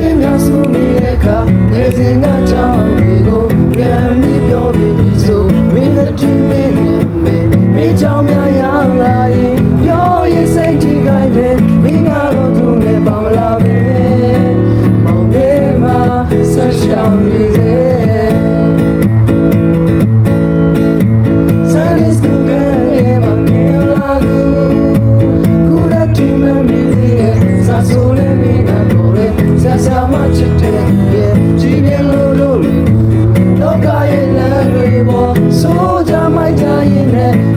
မြတ်စွာဘုရားကငယ်စဉ်ကကြောင်း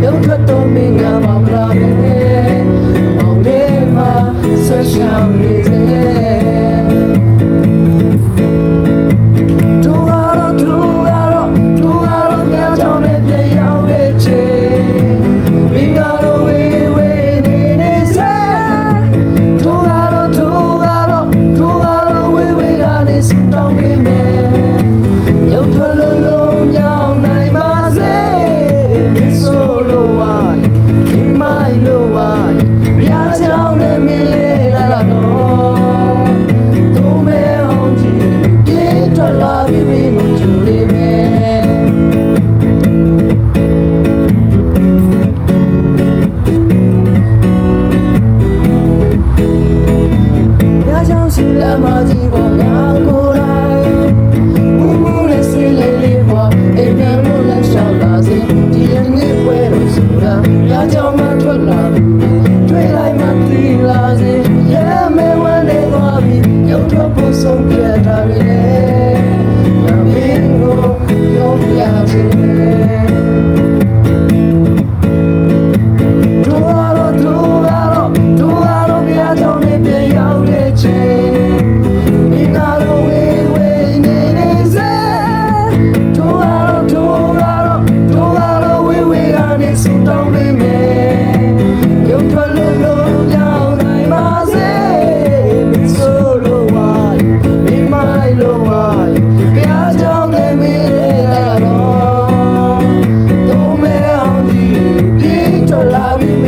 Eu nunca tô ছিলাম আজীবন i love you.